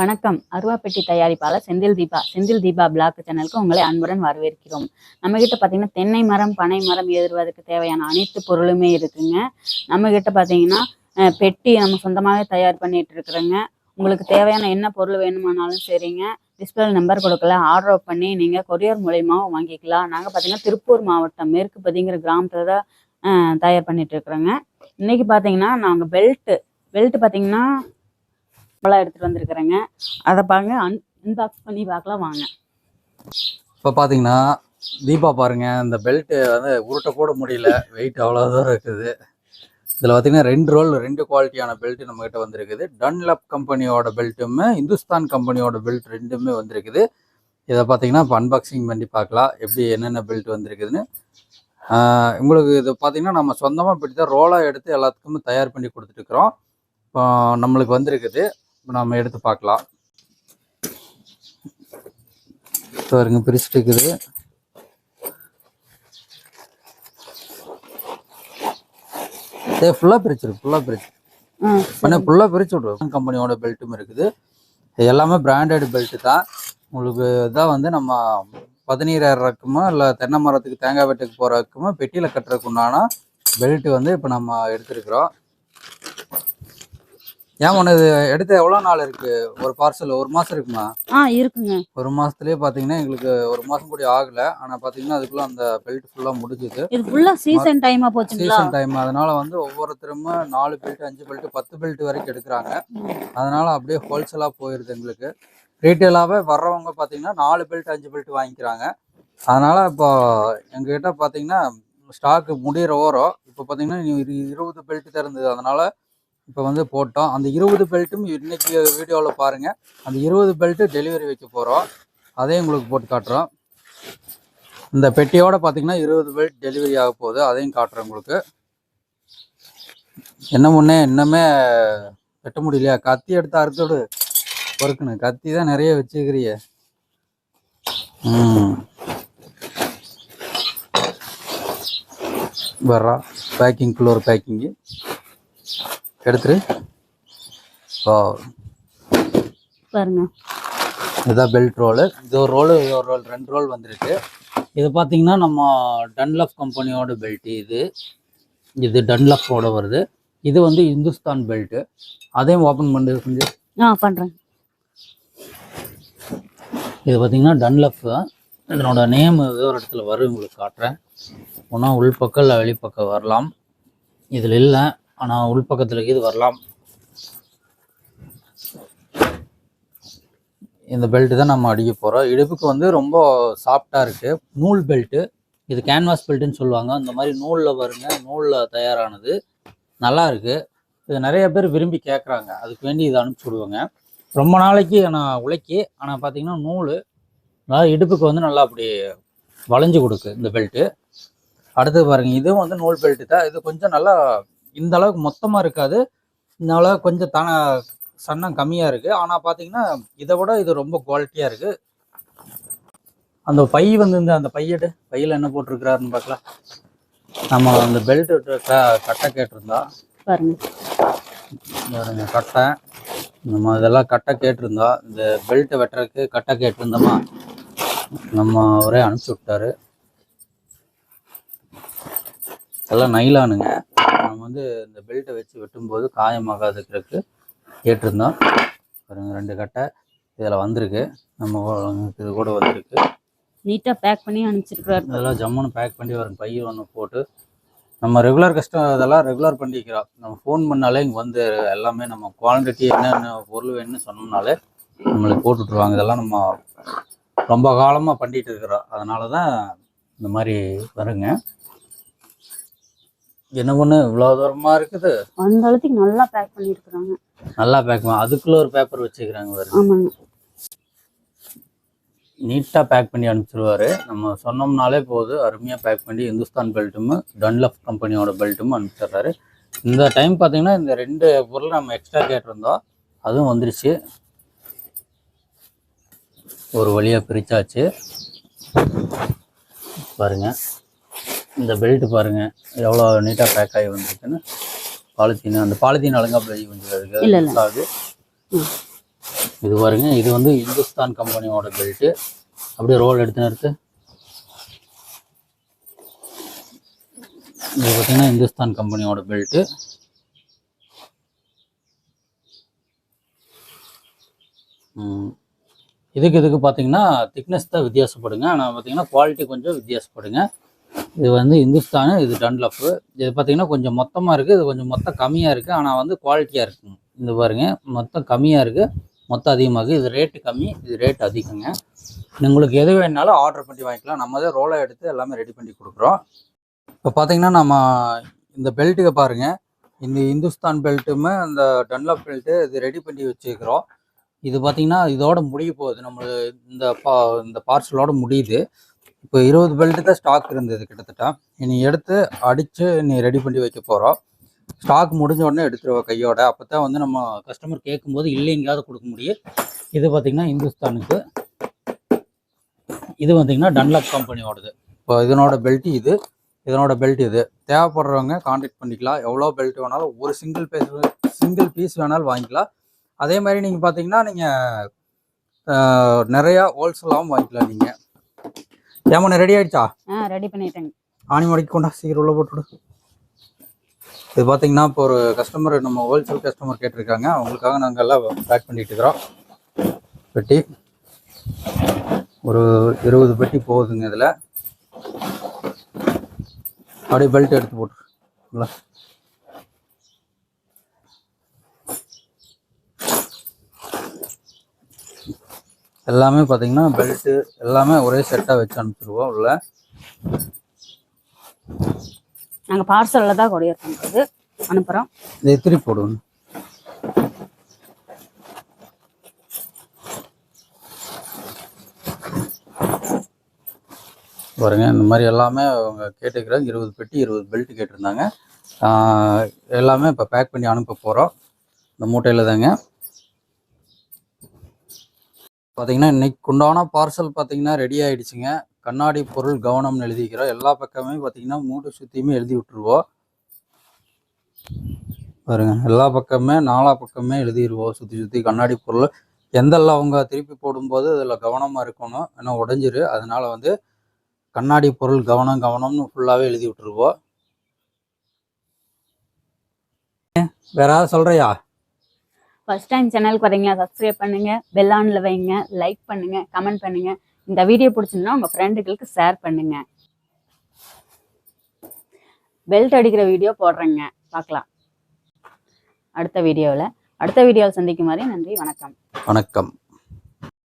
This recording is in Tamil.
வணக்கம். அருவாப்பெட்டி தயாரிப்பாளர் செந்தில் தீபா. செந்தில் தீபா பிளாக் சேனலுக்கு உங்களை அன்புடன் வரவேற்கிறோம். நம்ம கிட்ட பார்த்தீங்கன்னா தென்னை மரம் பனை மரம் ஏறுவதற்கு தேவையான அனைத்து பொருளுமே இருக்குங்க. நம்ம கிட்ட பார்த்தீங்கன்னா பெட்டி நம்ம சொந்தமாகவே தயார் பண்ணிட்டு இருக்கிறோங்க. உங்களுக்கு தேவையான என்ன பொருள் வேணுமானாலும் சரிங்க. டிஸ்பிளே நம்பர் கொடுக்கல ஆர்டர் பண்ணி நீங்கள் கொரியர் மூலியமாகவும் வாங்கிக்கலாம். நாங்கள் பார்த்தீங்கன்னா திருப்பூர் மாவட்டம் மேற்கு பதிங்கிற கிராமத்தில் தான் தயார் பண்ணிட்டு இருக்கிறோங்க. இன்னைக்கு பார்த்தீங்கன்னா நாங்கள் பெல்ட்டு பெல்ட் பார்த்தீங்கன்னா பழம் எடுத்துகிட்டு வந்திருக்கிறேங்க. அதை பாருங்க அன் அன்பாக்ஸ் பண்ணி பார்க்கலாம் வாங்க. இப்போ பார்த்தீங்கன்னா தீபா பாருங்க இந்த பெல்ட்டு வந்து உருட்ட கூட முடியல வெயிட் அவ்வளோ தூரம் இருக்குது. இதில் பார்த்தீங்கன்னா ரெண்டு ரோல் ரெண்டு குவாலிட்டியான பெல்ட் நம்மகிட்ட வந்திருக்குது. டன்லப் கம்பெனியோட பெல்ட்டுமே இந்துஸ்தான் கம்பெனியோட பெல்ட் ரெண்டுமே வந்திருக்குது. இதை பார்த்தீங்கன்னா இப்போ அன்பாக்சிங் பண்ணி பார்க்கலாம் எப்படி என்னென்ன பெல்ட் வந்திருக்குதுன்னு. உங்களுக்கு இது பார்த்தீங்கன்னா நம்ம சொந்தமாக இப்படி தான் ரோலாக எடுத்து எல்லாத்துக்குமே தயார் பண்ணி கொடுத்துட்டுருக்குறோம் இப்போ நம்மளுக்கு வந்திருக்குது. இப்போ நம்ம எடுத்து பார்க்கலாம். பாருங்க பிரிச்சுட்டு இருக்குது. ஏ ஃபுல்லாக பிரிச்சிரு ஃபுல்லாக பிரிச்சு. பண்ண ஃபுல்லாக பிரிச்சு விட்ருவோம் கம்பெனியோட பெல்ட்டும் இருக்குது. எல்லாமே பிராண்டட் பெல்ட்டு தான். உங்களுக்கு இதான் வந்து நம்ம பதினீராயிரம் ரக்குமோ இல்லை தென்னை மரத்துக்கு தேங்காய் வெட்டுக்கு போகிறதுக்குமோ பெட்டியில் கட்டுறதுக்கு உண்டான பெல்ட் வந்து இப்போ நம்ம எடுத்திருக்கிறோம். ஏன் ஒன்று எடுத்து எவ்வளோ நாள் இருக்குது ஒரு பார்சல் ஒரு மாதம் இருக்குமா? ஆ இருக்குங்க. ஒரு மாசத்துலயே பாத்தீங்கன்னா எங்களுக்கு ஒரு மாசம் கூட ஆகல. ஆனா பாத்தீங்கன்னா அதுக்குள்ள அந்த பெல்ட் ஃபுல்லா முடிஞ்சுது. இது ஃபுல்லா சீசன் டைமா போச்சுங்களா? சீசன் டைம் அதனால வந்து ஒவ்வொருத்தரும் நாலு பெல்ட் அஞ்சு பெல்ட் பத்து பெல்ட் வரைக்கும் எடுக்கிறாங்க. அதனால அப்படியே ஹோல்சேலா போயிருது எங்களுக்கு. ரீட்டெயிலாவே வர்றவங்க பாத்தீங்கன்னா நாலு பெல்ட் அஞ்சு பெல்ட் வாங்கிக்கிறாங்க. அதனால இப்போ எங்ககிட்ட பாத்தீங்கன்னா ஸ்டாக் முடியிற ஓரம் இப்போ பாத்தீங்கன்னா இரு- இருபது பெல்ட் தான் இருந்தது அதனால இப்போ வந்து போட்டோம். அந்த இருபது பெல்ட்டும் இன்றைக்கி வீடியோவில் பாருங்கள் அந்த இருபது பெல்ட்டு டெலிவரி வைக்க போகிறோம் அதையும் உங்களுக்கு போட்டு காட்டுறோம். இந்த பெட்டியோட பார்த்தீங்கன்னா இருபது பெல்ட் டெலிவரி ஆக போகுது. அதையும் காட்டுறேன் உங்களுக்கு. என்ன முன்னே இன்னமே வெட்ட முடியலையா? கத்தி எடுத்து அறுத்தோடு பொறுக்கணும் கத்தி தான் நிறைய வச்சுக்கிறிய. ம். வர்றா. பேக்கிங்குள்ள ஒரு பேக்கிங்கு. எடுத்துரு. ஓ பாருங்க. இதுதான் பெல்ட் ரோலு இது ஒரு ரோலு ஒரு ரோல் ரெண்டு ரோல் வந்திருக்கு. இது பார்த்தீங்கன்னா நம்ம டன்லப் கம்பெனியோட பெல்ட் இது. இது டன்லப்போட வருது. இது வந்து இந்துஸ்தான் பெல்ட்டு அதையும் ஓப்பன் பண்ணி கொஞ்சம் ஆ பண்றேன். இது பார்த்தீங்கன்னா டன்லப் தான். இதனோட நேம் ஒரு இடத்துல வரும். உங்களுக்கு காட்டுறேன். ஒன்றா உள்பக்கம் இல்லை வெளிப்பக்கம் வரலாம். இதில் இல்லை. ஆனால் உள்பக்கத்தில் இது வரலாம். இந்த பெல்ட்டு தான் நம்ம அடிக்க போகிறோம் இடுப்புக்கு வந்து ரொம்ப சாஃப்டாக இருக்குது நூல் பெல்ட்டு இது கேன்வாஸ் பெல்ட்டுன்னு சொல்லுவாங்க. அந்த மாதிரி நூலில் வருங்க நூலில் தயாரானது. நல்லா இருக்குது இது நிறைய பேர் விரும்பி கேட்குறாங்க அதுக்கு வேண்டி இதை அனுப்பிச்சி விடுவாங்க. ரொம்ப நாளைக்கு நான் உழைக்கி ஆனால் பார்த்தீங்கன்னா நூல் அதாவது இடுப்புக்கு வந்து நல்லா அப்படி வளைஞ்சு கொடுக்கு இந்த பெல்ட்டு அடுத்து பாருங்கள் இதுவும் வந்து நூல் பெல்ட்டு தான். இது கொஞ்சம் நல்லா இந்த அளவுக்கு மொத்தமாக இருக்காது. இந்த அளவுக்கு கொஞ்சம் தன சன்னம் கம்மியாக இருக்குது ஆனால் பார்த்தீங்கன்னா இதை விட இது ரொம்ப குவாலிட்டியாக இருக்குது அந்த பை வந்து இந்த அந்த பையடு பையில் என்ன போட்டிருக்கிறாருன்னு பார்க்கலாம் நம்ம அந்த பெல்ட் கட்டை கேட்டிருந்தா. பாருங்க. பாருங்க கட்டை. நம்ம இதெல்லாம் கட்டை கேட்டிருந்தா இந்த பெல்ட்டை வெட்டுறதுக்கு கட்டை கேட்டிருந்தோமா? நம்ம அவரே அனுப்பிச்சி விட்டாரு. எல்லாம் நைலானுங்க நம்ம வந்து இந்த பெல்ட்டை வச்சு வெட்டும்போது காயமாகாதுக்கிறதுக்கு கேட்டிருந்தோம் பாருங்க ரெண்டு கட்டை இதில் வந்திருக்கு. நம்ம இது கூட வந்திருக்கு. நீட்டா பேக் பண்ணி அனுப்பிச்சிருக்கிறாரு. அதெல்லாம் ஜம்முன்னு பேக் பண்ணி வரும். பை ஒன்று போட்டு நம்ம ரெகுலர் கஸ்டம் அதெல்லாம் ரெகுலர் பண்ணிக்கிறோம். நம்ம ஃபோன் பண்ணாலே இங்கே வந்து எல்லாமே நம்ம குவான்டிட்டி என்னென்ன பொருள் வேணும்னு சொன்னோம்னாலே நம்மளுக்கு போட்டு விட்ருவாங்க இதெல்லாம் நம்ம ரொம்ப காலமாக பண்ணிட்டு இருக்கிறோம். அதனால தான் இந்த மாதிரி வருங்க. என்ன பொண்ணு இவ்வளோ தூரமாக இருக்குது. அந்த அளவுக்கு நல்லா பேக் பண்ணி இருக்கிறாங்க நல்லா பேக் அதுக்குள்ளே ஒரு பேப்பர் வச்சுக்கிறாங்க ஆமாங்க. நீட்டாக பேக் பண்ணி அனுப்பிச்சிருவாரு. நம்ம சொன்னோம்னாலே போதும் அருமையாக பேக் பண்ணி இந்துஸ்தான் பெல்ட்டும் டன்லப் கம்பெனியோட பெல்ட்டும் அனுப்பிச்சிடுறாரு. இந்த டைம் பார்த்தீங்கன்னா இந்த ரெண்டு பொருள் நம்ம எக்ஸ்ட்ரா கேட்டிருந்தோம் அதுவும் வந்துருச்சு. ஒரு வழியாக பிரிச்சாச்சு. பாருங்க. இந்த பெல்ட் பாருங்க. எவ்வளோ நீட்டாக பேக் ஆகி வந்திருக்குன்னு. பாலித்தீன் அந்த பாலித்தீன் அலங்காப்பில் கொஞ்சம். ஆகுது ம். இது பாருங்க இது வந்து இந்துஸ்தான் கம்பெனியோட பெல்ட்டு அப்படியே ரோல் எடுத்து நிறுத்து. இது பார்த்தீங்கன்னா இந்துஸ்தான் கம்பெனியோட பெல்ட்டு இதுக்கு இதுக்கு பார்த்தீங்கன்னா திக்னஸ் தான் வித்தியாசப்படுங்க. ஆனால் பார்த்தீங்கன்னா குவாலிட்டி கொஞ்சம் வித்தியாசப்படுங்க. இது வந்து இந்துஸ்தானு இது டன்லப்பு இது பார்த்தீங்கன்னா கொஞ்சம் மொத்தமாக இருக்குது இது கொஞ்சம் மொத்தம் கம்மியாக இருக்குது ஆனால் வந்து குவாலிட்டியாக இருக்குங்க இந்த பாருங்க. மொத்தம் கம்மியாக இருக்குது மொத்தம் அதிகமாக இது ரேட்டு கம்மி. இது ரேட் அதிகங்க. உங்களுக்கு எது வேணாலும் ஆர்டர் பண்ணி வாங்கிக்கலாம். நம்ம தான் ரோலை எடுத்து எல்லாமே ரெடி பண்ணி கொடுக்குறோம். இப்போ பார்த்தீங்கன்னா நம்ம இந்த பெல்ட்டுக்கு பாருங்க. இந்த இந்துஸ்தான் பெல்ட்டுமே இந்த டன்லப் பெல்ட்டு இது ரெடி பண்ணி வச்சுருக்கிறோம். இது பார்த்தீங்கன்னா இதோட முடிய போகுது. நம்ம இந்த பா இந்த பார்சலோட முடியுது. இப்போ இருபது பெல்ட்டு தான் ஸ்டாக் இருந்தது கிட்டத்தட்ட. இனி எடுத்து அடித்து நீ ரெடி பண்ணி வைக்க போகிறோம் ஸ்டாக் முடிஞ்ச உடனே எடுத்துருவோம் கையோட. அப்போ தான் வந்து நம்ம கஸ்டமர் கேட்கும்போது இல்லைங்காவது கொடுக்க முடியும். இது பார்த்தீங்கன்னா இந்துஸ்தானுக்கு. இது பார்த்திங்கன்னா டன்லக் கம்பெனியோடது இப்போ இதனோட பெல்ட் இது. இதனோட பெல்ட் இது. தேவைப்படுறவங்க காண்டாக்ட் பண்ணிக்கலாம். எவ்வளோ பெல்ட் வேணாலும் ஒரு சிங்கிள் பீஸ் சிங்கிள் பீஸ் வேணாலும் வாங்கிக்கலாம். அதே மாதிரி நீங்கள் பார்த்தீங்கன்னா நீங்கள் நிறையா ஹோல்சேலாகவும் வாங்கிக்கலாம் நீங்கள் ஏமா ரெடி ஆயிடுச்சா? ஆ ரெடி பண்ணிட்டேங்க. ஆணி மடக்கி கொண்டா சீக்கிரம் உள்ள போட்டுவிடு இது பார்த்தீங்கன்னா இப்போ ஒரு கஸ்டமர் நம்ம ஹோல்சேல் கஸ்டமர் கேட்டிருக்காங்க. அவங்களுக்காக நாங்கள் எல்லாம் பேக் பண்ணிட்டு இருக்கிறோம். பெட்டி. ஒரு இருபது பெட்டி போகுதுங்க இதில். அப்படியே பெல்ட் எடுத்து போட்டுருங்களா எல்லாமே பார்த்தீங்கன்னா பெல்ட்டு எல்லாமே ஒரே செட்டாக வச்சு அனுப்பிச்சிருவோம் உள்ள. நாங்கள் பார்சலில் தான் கொரியர் பண்ணுறது அனுப்புகிறோம் இதை திருப்பி போடுவோம். பாருங்க இந்த மாதிரி எல்லாமே அவங்க கேட்டுக்கிறாங்க. இருபது பெட்டி இருபது பெல்ட் கேட்டிருந்தாங்க. எல்லாமே இப்போ பேக் பண்ணி அனுப்ப போகிறோம் இந்த மூட்டையில் தாங்க பார்த்தீங்கன்னா இன்னைக்கு உண்டான பார்சல் பார்த்தீங்கன்னா ரெடி ஆகிடுச்சிங்க கண்ணாடி பொருள் கவனம்னு எழுதிக்கிறோம் எல்லா பக்கமே பார்த்தீங்கன்னா மூட்டை சுற்றியுமே எழுதி விட்டுருவோம் பாருங்க எல்லா பக்கமே நாலா பக்கமே எழுதிடுவோம் சுற்றி சுற்றி கண்ணாடி பொருள். எந்தெல்லாம் அவங்க திருப்பி போடும்போது அதில் கவனமாக இருக்கணும். ஏன்னா உடஞ்சிரு. அதனால வந்து கண்ணாடி பொருள் கவனம் கவனம்னு ஃபுல்லாகவே எழுதி விட்டுருவோம் வேற யாராவது சொல்கிறியா ஃபர்ஸ்ட் டைம் சேனலுக்கு வரீங்களா சப்ஸ்கிரைப் பண்ணுங்க பெல் ஆன்ல வைங்க லைக் பண்ணுங்க கமெண்ட் பண்ணுங்க. இந்த வீடியோ பிடிச்சிருந்தா உங்க ஃப்ரெண்டுகளுக்கு ஷேர் பண்ணுங்க. பெல்ட் அடிக்கிற வீடியோ போடுறேங்க. பார்க்கலாம். அடுத்த வீடியோவில் அடுத்த வீடியோவில் சந்திக்கும் மாதிரி நன்றி வணக்கம். வணக்கம்.